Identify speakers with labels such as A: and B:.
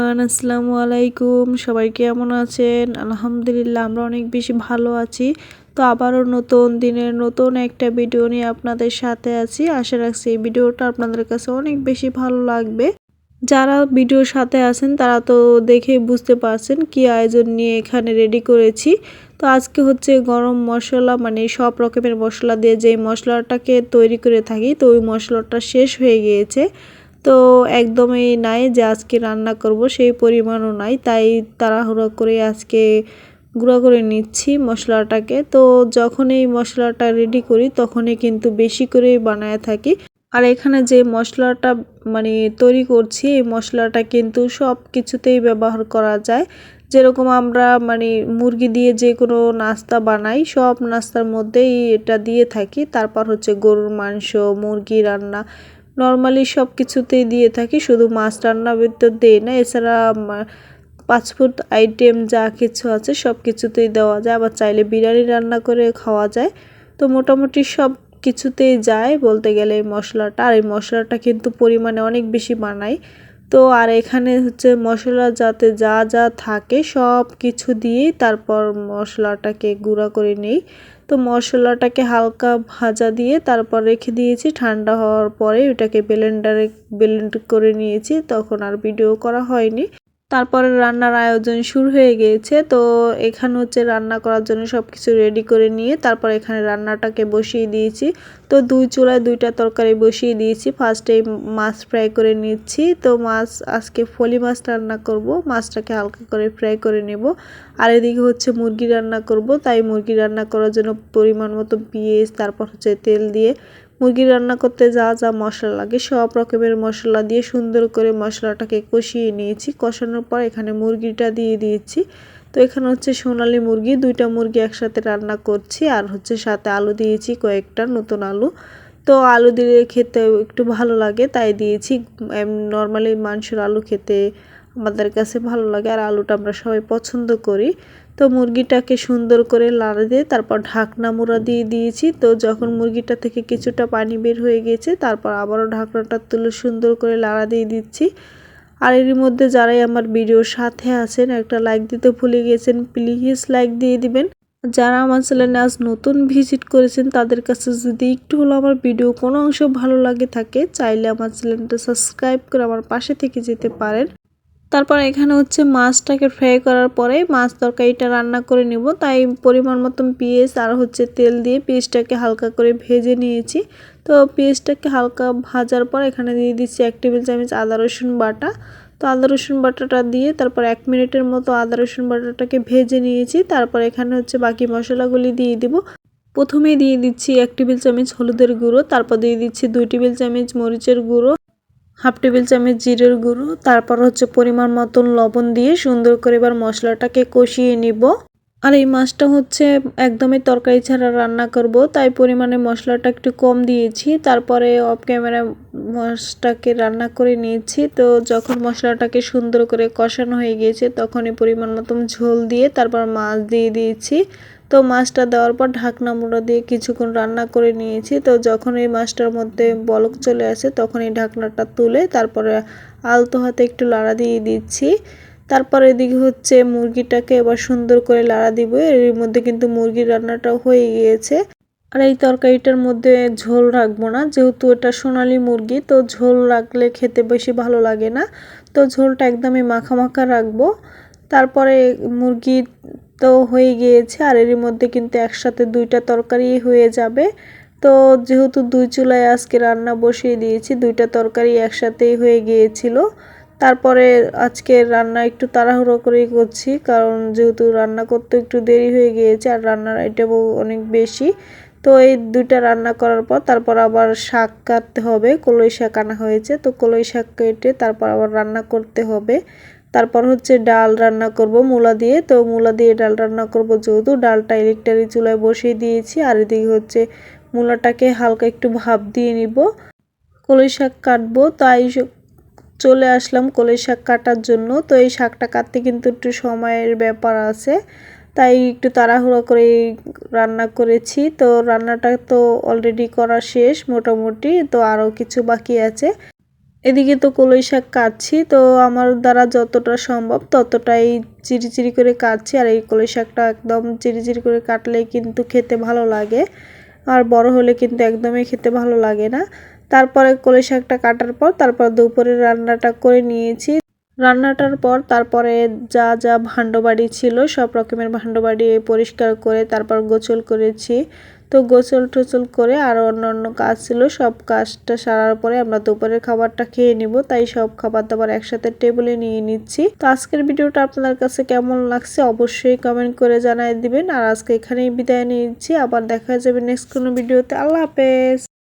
A: আসসালামু আলাইকুম। সবাই কেমন আছেন? আলহামদুলিল্লাহ, আমরা অনেক বেশি ভালো আছি। তো আবারও নতুন দিনের নতুন একটা ভিডিও নিয়ে আপনাদের সাথে আছি। আশা রাখছি এই ভিডিওটা আপনাদের কাছে অনেক বেশি ভালো লাগবে। যারা ভিডিওর সাথে আছেন, তারা তো দেখেই বুঝতে পারছেন কি আয়োজন নিয়ে এখানে রেডি করেছি। তো আজকে হচ্ছে গরম মশলা মানে সব রকমের মশলা দিয়ে যে মশলাটাকে তৈরি করে থাকি, তো ওই মশলাটা শেষ হয়ে গিয়েছে। তো একদমই নাই যে আজকে রান্না করব, সেই পরিমাণও নাই। তাই তাড়াহুড়ো করে আজকে গুঁড়ো করে নিচ্ছি মশলাটাকে। তো যখন এই মশলাটা রেডি করি, তখনই কিন্তু বেশি করেই বানায় থাকি। আর এখানে যে মশলাটা মানে তৈরি করছি, এই মশলাটা কিন্তু সব কিছুতেই ব্যবহার করা যায়। যেরকম আমরা মানে মুরগি দিয়ে যে কোনো নাস্তা বানাই, সব নাস্তার মধ্যেই এটা দিয়ে থাকি। তারপর হচ্ছে গরুর মাংস, মুরগি রান্না নর্মালি সব কিছুতেই দিয়ে থাকি, শুধু মাছ রান্না তো দিই না, এছাড়া পাঁচফুট আইটেম যা কিছু আছে সব কিছুতেই দেওয়া যায়, আবার চাইলে বিরিয়ানি রান্না করে খাওয়া যায়। তো মোটামুটি সব কিছুতেই যায় বলতে গেলে এই মশলাটা, আর এই মশলাটা কিন্তু পরিমাণে অনেক বেশি বানাই। তো আর এখানে হচ্ছে মশলা যাতে যা যা থাকে সব কিছু দিয়েই তারপর মশলাটাকে গুঁড়া করে নেই। তো মশলাটাকে হালকা ভাজা দিয়ে তারপর রেখে দিয়েছি। ঠান্ডা হওয়ার পরে ওটাকে ব্লেন্ডারে ব্লেন্ড করে নিয়েছি। তখন আর ভিডিও করা হয়নি। তারপরে রান্নার আয়োজন শুরু হয়ে গিয়েছে। তো এখানে হচ্ছে রান্না করার জন্য সব কিছু রেডি করে নিয়ে তারপর এখানে রান্নাটাকে বসিয়ে দিয়েছি। তো দুই চুলায় দুইটা তরকারি বসিয়ে দিয়েছি। ফার্স্টে মাছ ফ্রাই করে নিচ্ছি। তো মাছ, আজকে ফলি মাছ রান্না করব। মাছটাকে হালকা করে ফ্রাই করে নেব। আর এদিকে হচ্ছে মুরগি রান্না করব। তাই মুরগি রান্না করার জন্য পরিমাণ মতো পেঁয়াজ, তারপর হচ্ছে তেল দিয়ে মুরগি রান্না করতে যা যা মশলা লাগে, সব রকমের মশলা দিয়ে সুন্দর করে মশলাটাকে কষিয়ে নিয়েছি। কষানোর পর এখানে মুরগিটা দিয়ে দিয়েছি। তো এখানে হচ্ছে সোনালি মুরগি, দুইটা মুরগি একসাথে রান্না করছি আর হচ্ছে সাথে আলু দিয়েছি কয়েকটা নতুন আলু। তো আলু দিয়ে খেতে একটু ভালো লাগে, তাই দিয়েছি। নর্মালি মাংসের আলু খেতে আমাদের কাছে ভালো লাগে আর আলুটা আমরা সবাই পছন্দ করি। তো মুরগিটাকে সুন্দর করে লাড়া দিয়ে তারপর ঢাকনা মুড়া দিয়ে দিয়েছি। তো যখন মুরগিটা থেকে কিছুটা পানি বের হয়ে গেছে, তারপর আবারও ঢাকনাটা তুলে সুন্দর করে লাড়া দিয়ে দিচ্ছি। আর এর মধ্যে যারাই আমার ভিডিওর সাথে আছেন, একটা লাইক দিতে ভুলে গেছেন প্লিজ লাইক দিয়ে দিবেন। যারা আমার চ্যানেলে আজ নতুন ভিজিট করেছেন, তাদের কাছে যদি একটু হলো আমার ভিডিও কোনো অংশ ভালো লাগে থাকে, চাইলে আমার চ্যানেলটা সাবস্ক্রাইব করে আমার পাশে থেকে যেতে পারেন। তারপর এখানে হচ্ছে মাছটাকে ফ্রাই করার পরে মাছ তরকারিটা রান্না করে নিব। তাই পরিমাণ মতন পেঁয়াজ আর হচ্ছে তেল দিয়ে পেঁয়াজটাকে হালকা করে ভেজে নিয়েছি। তো পেঁয়াজটাকে হালকা ভাজার পর এখানে দিয়ে দিচ্ছি এক টেবিল চামচ আদা রসুন বাটা। তো আদা রসুন বাটাটা দিয়ে তারপর এক মিনিটের মতো আদা রসুন বাটাটাকে ভেজে নিয়েছি। তারপর এখানে হচ্ছে বাকি মশলাগুলি দিয়ে দিব। প্রথমে দিয়ে দিচ্ছি এক টেবিল চামচ হলুদের গুঁড়ো, তারপর দিয়ে দিচ্ছি দুই টেবিল চামচ মরিচের গুঁড়ো। হাফ টেবিল চামচ জিরের গুঁড়ো, তারপর হচ্ছে পরিমাণ মতন লবণ দিয়ে সুন্দর করে এবার মশলাটাকে কষিয়ে নিব। আর এই মাছটা হচ্ছে একদমই তরকারি ছাড়া রান্না করব, তাই পরিমাণে মশলাটা একটু কম দিয়েছি। তারপরে অফ ক্যামেরা মাছটাকে রান্না করে নিয়েছি। তো যখন মশলাটাকে সুন্দর করে কষানো হয়ে গিয়েছে, তখনই পরিমাণ মতন ঝোল দিয়ে তারপর মাছ দিয়ে দিয়েছি। তো মাছটা দেওয়ার পর ঢাকনা মুড়া দিয়ে কিছুক্ষণ রান্না করে নিয়েছি। তো যখন এই মাছটার মধ্যে বলক চলে আসে, তখন এই ঢাকনাটা তুলে তারপরে আলতো হাতে একটু লাড়া দিয়ে দিচ্ছি। তারপর এদিকে হচ্ছে মুরগিটাকে এবার সুন্দর করে লাড়া দিব। এর মধ্যে কিন্তু মুরগির রান্নাটাও হয়ে গিয়েছে। আর এই তরকারিটার মধ্যে ঝোল রাখব না, যেহেতু এটা সোনালি মুরগি, তো ঝোল রাখলে খেতে বেশি ভালো লাগে না। তো ঝোলটা একদমই মাখা মাখা রাখব। তারপরে মুরগি তো হয়ে গিয়েছে আর এরই মধ্যে কিন্তু একসাথে দুইটা তরকারি হয়ে যাবে। তো যেহেতু দুই চুলায় আজকে রান্না বসিয়ে দিয়েছি, দুইটা তরকারি একসাথেই হয়ে গিয়েছিল। তারপরে আজকে রান্না একটু তাড়াহুড়ো করেই করছি, কারণ যেহেতু রান্না করতে একটু দেরি হয়ে গিয়েছে আর রান্নার আইটেমও অনেক বেশি। তো এই দুইটা রান্না করার পর তারপর আবার শাক কাটতে হবে, কলই শাক আনা হয়েছে, তো কলই শাক কেটে তারপর আবার রান্না করতে হবে। তারপর হচ্ছে ডাল রান্না করব মূলা দিয়ে। তো মূলা দিয়ে ডাল রান্না করব যেহেতু ডালটা ইলেকট্রিক চুলায় বসিয়ে দিয়েছি। আর এদিকে হচ্ছে মূলাটাকে হালকা একটু ভাপ দিয়ে নিব। কলই শাক কাটবো, তাই চলে আসলাম কলই শাক কাটার জন্য। তো এই শাকটা কাটতে কিন্তু একটু সময়ের ব্যাপার আছে। তাই একটু তাড়াহুড়ো করে রান্না করেছি। তো রান্নাটা তো অলরেডি করা শেষ মোটামুটি। তো আরও কিছু বাকি আছে। এদিকে তো কলই শাক কাটছি, তো আমার দ্বারা যতটা সম্ভব ততটাই চিরি চিরি করে কাটছি। আর এই কলই শাকটা একদম চিরি চিরি করে কাটলে কিন্তু খেতে ভালো লাগে। আর বড় হলে কিন্তু একদমই খেতে ভালো লাগে না। তারপরে কলই শাকটা কাটার পর তারপর দুপুরে রান্নাটা করে নিয়েছি। রান্নাটার পর তারপরে যা যা ভাণ্ডবাড়ি ছিল সব রকমের ভাণ্ডবাড়ি পরিষ্কার করে তারপর গোছল করেছি। তো গোসল টোসল করে আর অন্য অন্য কাজ ছিল। সব কাজটা সারার পরে আমরা দুপুরের খাবারটা খেয়ে নিব। তাই সব খাবার দাবার একসাথে টেবিলে নিয়ে নিচ্ছি। তো আজকের ভিডিওটা আপনাদের কাছে কেমন লাগছে অবশ্যই কমেন্ট করে জানাই দিবেন। আর আজকে এখানেই বিদায় নিচ্ছি। আবার দেখা যাবে নেক্সট কোনো ভিডিওতে। আল্লাহ হাফেজ।